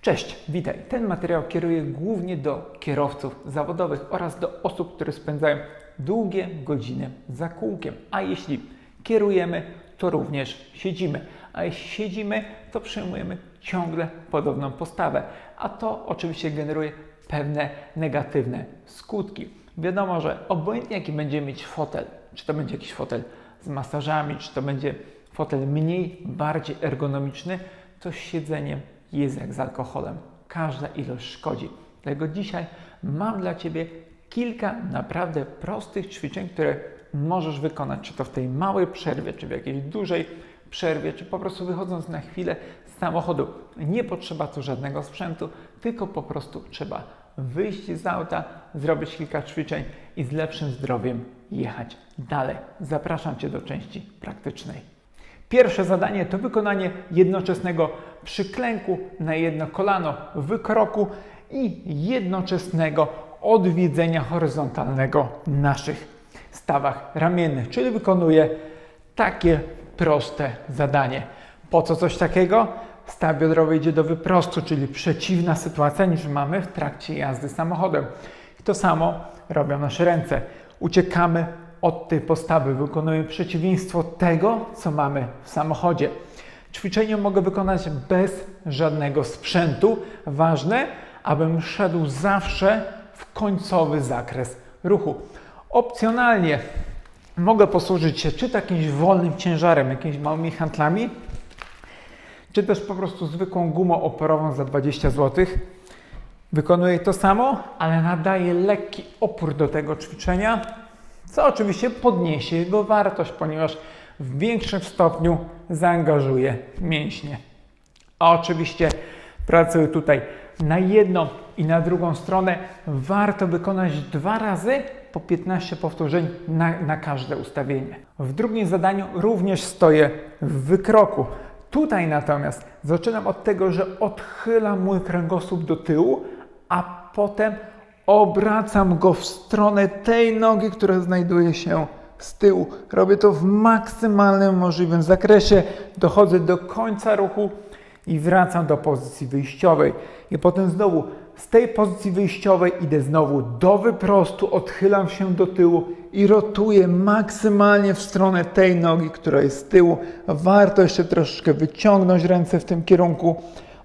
Cześć, witaj. Ten materiał kieruję głównie do kierowców zawodowych oraz do osób, które spędzają długie godziny za kółkiem. A jeśli kierujemy, to również siedzimy. A jeśli siedzimy, to przyjmujemy ciągle podobną postawę. A to oczywiście generuje pewne negatywne skutki. Wiadomo, że obojętnie jaki będzie mieć fotel, czy to będzie jakiś fotel z masażami, czy to będzie fotel mniej, bardziej ergonomiczny, to siedzenie jest jak z alkoholem. Każda ilość szkodzi. Dlatego dzisiaj mam dla Ciebie kilka naprawdę prostych ćwiczeń, które możesz wykonać, czy to w tej małej przerwie, czy w jakiejś dużej przerwie, czy po prostu wychodząc na chwilę z samochodu. Nie potrzeba tu żadnego sprzętu, tylko po prostu trzeba wyjść z auta, zrobić kilka ćwiczeń i z lepszym zdrowiem jechać dalej. Zapraszam Cię do części praktycznej. Pierwsze zadanie to wykonanie jednoczesnego przyklęku na jedno kolano, wykroku i jednoczesnego odwiedzenia horyzontalnego naszych stawach ramiennych, czyli wykonuję takie proste zadanie. Po co coś takiego? Staw biodrowy idzie do wyprostu, czyli przeciwna sytuacja niż mamy w trakcie jazdy samochodem. I to samo robią nasze ręce. Uciekamy od tej postawy, wykonujemy przeciwieństwo tego, co mamy w samochodzie. Ćwiczenie mogę wykonać bez żadnego sprzętu. Ważne, abym szedł zawsze w końcowy zakres ruchu. Opcjonalnie mogę posłużyć się czy jakimś wolnym ciężarem, jakimiś małymi handlami, czy też po prostu zwykłą gumą oporową za 20 zł. Wykonuję to samo, ale nadaję lekki opór do tego ćwiczenia, co oczywiście podniesie jego wartość, ponieważ w większym stopniu zaangażuje mięśnie. A oczywiście pracuję tutaj na jedną i na drugą stronę. Warto wykonać dwa razy po 15 powtórzeń na, na każde ustawienie. W drugim zadaniu również stoję w wykroku. Tutaj natomiast zaczynam od tego, że odchylam mój kręgosłup do tyłu, a potem obracam go w stronę tej nogi, która znajduje się z tyłu. Robię to w maksymalnym możliwym zakresie. Dochodzę do końca ruchu i wracam do pozycji wyjściowej. I potem znowu z tej pozycji wyjściowej idę znowu do wyprostu, odchylam się do tyłu i rotuję maksymalnie w stronę tej nogi, która jest z tyłu. Warto jeszcze troszeczkę wyciągnąć ręce w tym kierunku.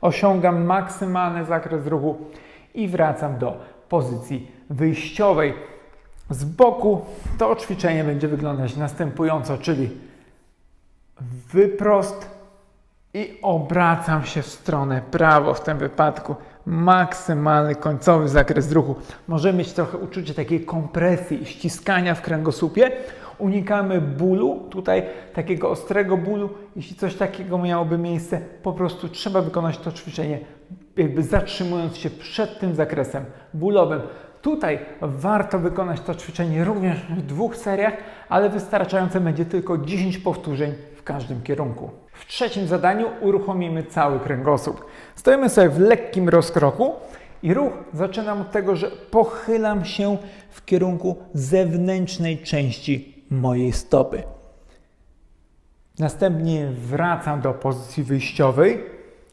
Osiągam maksymalny zakres ruchu i wracam do pozycji wyjściowej. Z boku to ćwiczenie będzie wyglądać następująco, czyli wyprost i obracam się w stronę prawo w tym wypadku. Maksymalny końcowy zakres ruchu. Możemy mieć trochę uczucie takiej kompresji, ściskania w kręgosłupie. Unikamy bólu, tutaj takiego ostrego bólu. Jeśli coś takiego miałoby miejsce, po prostu trzeba wykonać to ćwiczenie, jakby zatrzymując się przed tym zakresem bólowym. Tutaj warto wykonać to ćwiczenie również w dwóch seriach, ale wystarczające będzie tylko 10 powtórzeń w każdym kierunku. W trzecim zadaniu uruchomimy cały kręgosłup. Stoimy sobie w lekkim rozkroku i ruch zaczynam od tego, że pochylam się w kierunku zewnętrznej części mojej stopy. Następnie wracam do pozycji wyjściowej,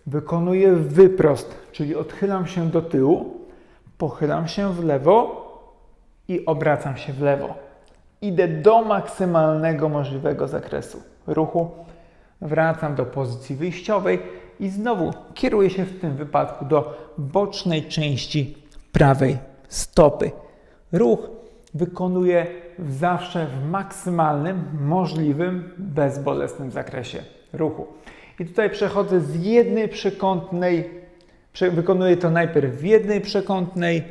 wykonuję wyprost, czyli odchylam się do tyłu, pochylam się w lewo i obracam się w lewo. Idę do maksymalnego możliwego zakresu ruchu, wracam do pozycji wyjściowej i znowu kieruję się w tym wypadku do bocznej części prawej stopy. Ruch wykonuję zawsze w maksymalnym, możliwym, bezbolesnym zakresie ruchu. I tutaj przechodzę z jednej przekątnej, wykonuję to najpierw w jednej przekątnej,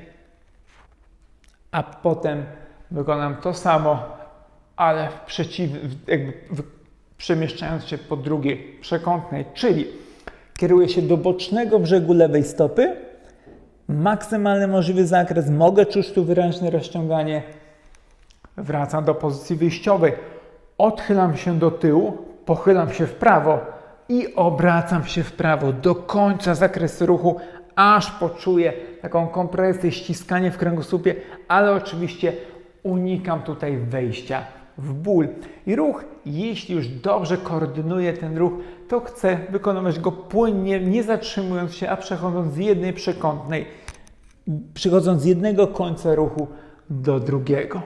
a potem wykonam to samo, ale w przeciw, jakby przemieszczając się po drugiej przekątnej, czyli kieruję się do bocznego brzegu lewej stopy, maksymalny możliwy zakres, mogę czuć tu wyręczne rozciąganie, wracam do pozycji wyjściowej, odchylam się do tyłu, pochylam się w prawo i obracam się w prawo do końca zakresu ruchu, aż poczuję taką kompresję, ściskanie w kręgosłupie, ale oczywiście unikam tutaj wejścia w ból. I ruch, jeśli już dobrze koordynuje ten ruch, to chce wykonywać go płynnie, nie zatrzymując się, a przechodząc z jednej przekątnej, przechodząc z jednego końca ruchu do drugiego.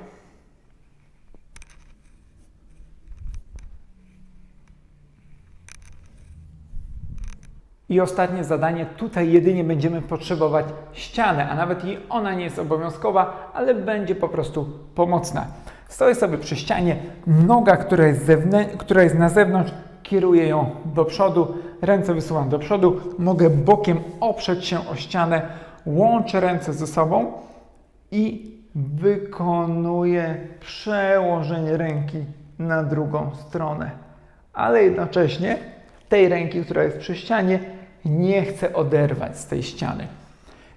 I ostatnie zadanie, tutaj jedynie będziemy potrzebować ściany, a nawet i ona nie jest obowiązkowa, ale będzie po prostu pomocna. Stoję sobie przy ścianie, noga, która jest, która jest na zewnątrz, kieruję ją do przodu, ręce wysuwam do przodu, mogę bokiem oprzeć się o ścianę, łączę ręce ze sobą i wykonuję przełożenie ręki na drugą stronę. Ale jednocześnie tej ręki, która jest przy ścianie, nie chcę oderwać z tej ściany.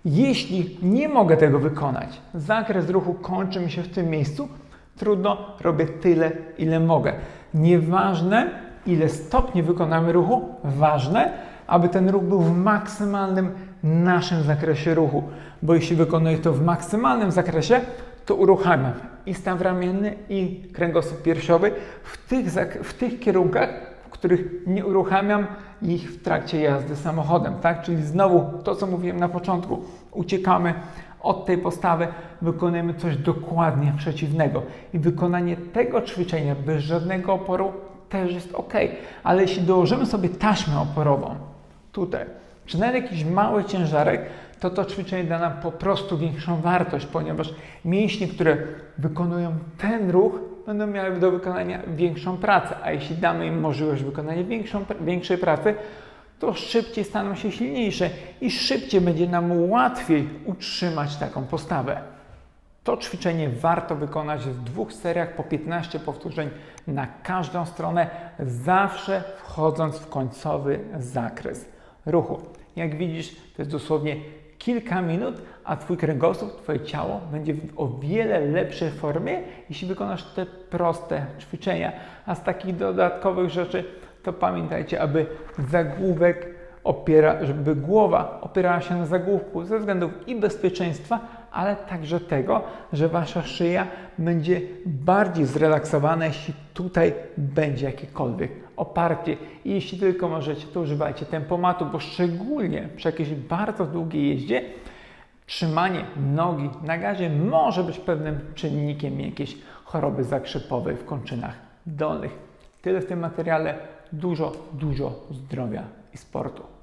Jeśli nie mogę tego wykonać, zakres ruchu kończy mi się w tym miejscu, trudno, robię tyle, ile mogę. Nieważne, ile stopni wykonamy ruchu, ważne, aby ten ruch był w maksymalnym naszym zakresie ruchu, bo jeśli wykonuję to w maksymalnym zakresie, to uruchamiam i staw ramienny, i kręgosłup piersiowy w tych, w tych kierunkach, których nie uruchamiam ich w trakcie jazdy samochodem, tak? Czyli znowu to, co mówiłem na początku, uciekamy od tej postawy, wykonujemy coś dokładnie przeciwnego. I wykonanie tego ćwiczenia bez żadnego oporu też jest ok, ale jeśli dołożymy sobie taśmę oporową tutaj, czy nawet jakiś mały ciężarek, to to ćwiczenie da nam po prostu większą wartość, ponieważ mięśnie, które wykonują ten ruch, będą miały do wykonania większą pracę, a jeśli damy im możliwość wykonania większą, większej pracy, to szybciej staną się silniejsze i szybciej będzie nam łatwiej utrzymać taką postawę. To ćwiczenie warto wykonać w dwóch seriach po 15 powtórzeń na każdą stronę, zawsze wchodząc w końcowy zakres ruchu. Jak widzisz, to jest dosłownie kilka minut, a Twój kręgosłup, Twoje ciało będzie w o wiele lepszej formie, jeśli wykonasz te proste ćwiczenia. A z takich dodatkowych rzeczy, to pamiętajcie, aby zagłówek opiera, żeby głowa opierała się na zagłówku ze względów i bezpieczeństwa, ale także tego, że wasza szyja będzie bardziej zrelaksowana, jeśli tutaj będzie jakiekolwiek oparcie. I jeśli tylko możecie, to używajcie tempomatu, bo szczególnie przy jakiejś bardzo długiej jeździe trzymanie nogi na gazie może być pewnym czynnikiem jakiejś choroby zakrzepowej w kończynach dolnych. Tyle w tym materiale. Dużo, dużo zdrowia i sportu.